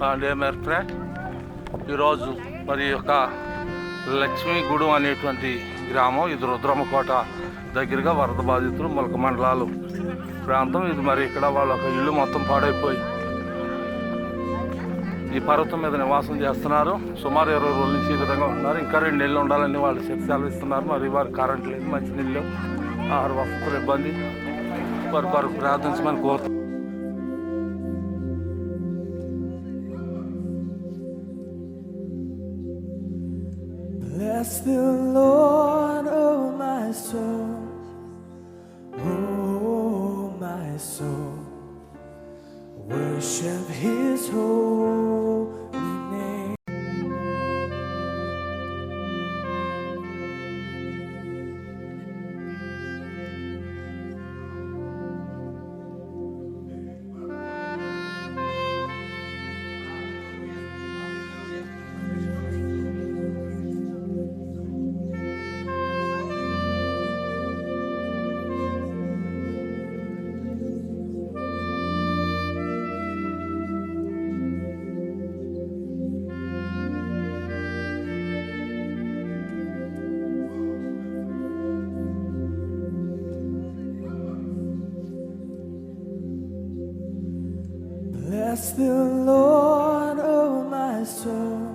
డేమర్ friend ఈరోజు మరి యొక్క లక్ష్మీగూడెం అనేటువంటి గ్రామం ఇది రుద్రమకోట దగ్గరగా వరద బాధితులు మొలక మండలాలు ప్రాంతం. ఇది మరి ఇక్కడ వాళ్ళ ఒక ఇల్లు మొత్తం పాడైపోయి ఈ పర్వతం మీద నివాసం చేస్తున్నారు. సుమారు ఇరవై రోజుల నుంచి ఈ విధంగా ఉన్నారు. ఇంకా రెండు నెలలు ఉండాలని వాళ్ళు చెప్పి సెలవిస్తున్నారు. మరి వారు కరెంట్ లేదు మంచి నీళ్ళు ఆహార వసతులు ఇబ్బంది. వారు వారు ప్రార్థించమని కోరుతున్నారు Bless the Lord, oh my soul, oh my soul. Worship His holy Bless the Lord, oh my soul,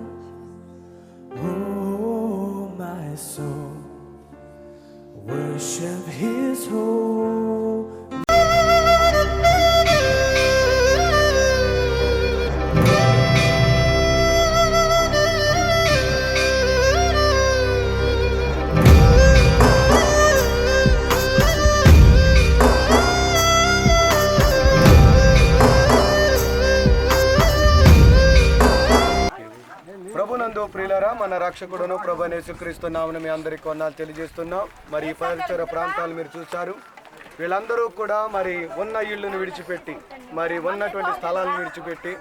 oh my soul. Worship His holy ప్రియులరా మన రక్షకుడును ప్రభు యేసుక్రీస్తు నామను మీ అందరికీ కొన్నాళ్ళు తెలియజేస్తున్నాం. మరి ఈ పరిసర ప్రాంతాలు మీరు చూశారు. వీళ్ళందరూ కూడా మరి ఉన్న ఇళ్ళను విడిచిపెట్టి మరి ఉన్నటువంటి స్థలాలను విడిచిపెట్టి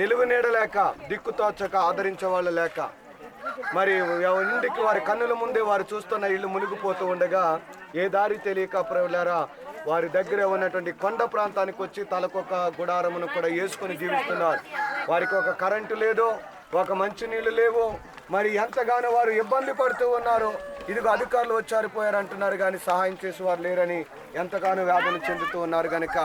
నిలువు నీడలేక దిక్కుతోచక ఆదరించే వాళ్ళు లేక మరి ఎవరి ఇంటికి వారి కన్నుల ముందే వారు చూస్తున్న ఇల్లు మునిగిపోతూ ఉండగా ఏ దారి తెలియక ప్రియులారా వారి దగ్గర ఉన్నటువంటి కొండ ప్రాంతానికి వచ్చి తలకొక గుడారమును కూడా వేసుకొని జీవిస్తున్నారు. వారికి ఒక కరెంటు లేదు ఒక మంచి నీళ్ళు లేవు. మరి ఎంతగానో వారు ఇబ్బంది పడుతూ ఉన్నారు. ఇదిగో అధికారులు వచ్చారు పోయారు అంటున్నారు. కానీ సహాయం చేసేవారు లేరని ఎంతగానో వ్యాధులు చెందుతూ ఉన్నారు కనుక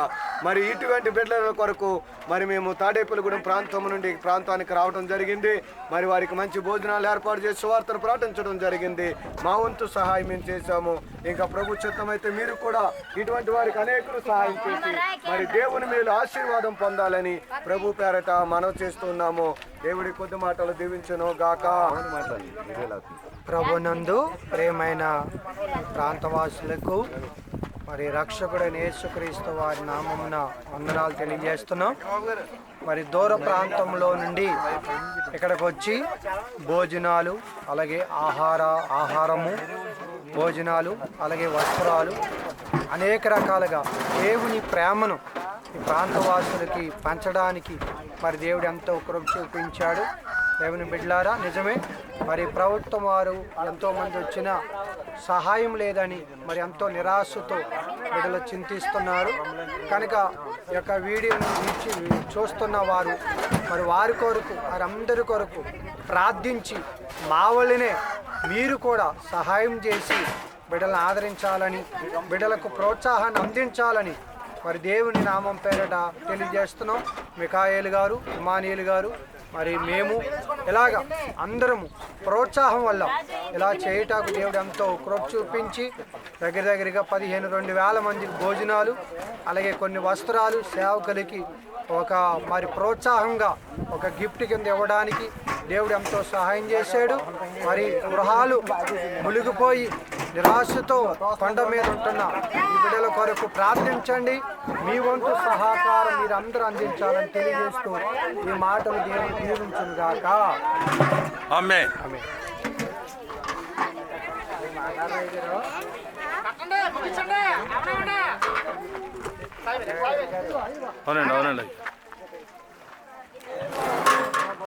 మరి ఇటువంటి బిడ్డల కొరకు మరి మేము తాడేపల్లిగూడెం ప్రాంతం నుండి ప్రాంతానికి రావడం జరిగింది. మరి వారికి మంచి భోజనాలు ఏర్పాటు చేసి వార్తను ప్రకటించడం జరిగింది. మా వంతు సహాయం మేము చేశాము. ఇంకా ప్రభు చిత్తమైతే మీరు కూడా ఇటువంటి వారికి అనేకులు సహాయం చేసి మరి దేవుని మీరు ఆశీర్వాదం పొందాలని ప్రభు పేరట మనం చేస్తున్నాము దేవుడి కొద్ది మాటలు దీవించను గాక. ప్రభునందు ప్రేమైన ప్రాంతవాసులకు మరి రక్షకుడైన యేసుక్రీస్తు వారి నామమున వందనాలు తెలియజేస్తున్నాం. మరి దూర ప్రాంతంలో నుండి ఇక్కడికి వచ్చి భోజనాలు అలాగే ఆహార ఆహారము భోజనాలు అలాగే వస్త్రాలు అనేక రకాలుగా దేవుని ప్రేమను ఈ ప్రాంతవాసులకి పంచడానికి మరి దేవుడు ఎంతో కృప చూపించాడు. దేవుని బిడ్డలారా నిజమే. మరి ప్రభుత్వం వారు ఎంతోమంది వచ్చిన సహాయం లేదని మరి ఎంతో నిరాశతో బిడ్డలు చింతిస్తున్నారు. కనుక ఈ యొక్క వీడియోని వీక్షి చూస్తున్న వారు మరి వారి కొరకు వారందరి కొరకు ప్రార్థించి మా వల్లనే మీరు కూడా సహాయం చేసి బిడ్డలను ఆదరించాలని బిడ్డలకు ప్రోత్సాహాన్ని అందించాలని మరి దేవుని నామం పేరట తెలియజేస్తున్నాం. మికాయేలు గారు ఇమానియలు గారు మరి మేము ఇలాగ అందరము ప్రోత్సాహం వల్ల ఇలా చేయటాకు దేవుడు ఎంతో కృప చూపించి దగ్గర దగ్గరగా పదిహేను రెండు వేల మందికి భోజనాలు అలాగే కొన్ని వస్త్రాలు సేవకులకి ఒక మరి ప్రోత్సాహంగా ఒక గిఫ్ట్ కింద ఇవ్వడానికి దేవుడు ఎంతో సహాయం చేశాడు. మరి గృహాలు మునిగిపోయి నిరాశతో కొండ మీద ఉంటున్న ఈ బిడ్డల కొరకు ప్రార్థించండి. మీ వంతు సహకారం మీరు అందరూ అందించాలని తెలియజేస్తూ ఈ మాటలు దేవుడు దీవించును గాక ఆమె అవునండి అవునండి.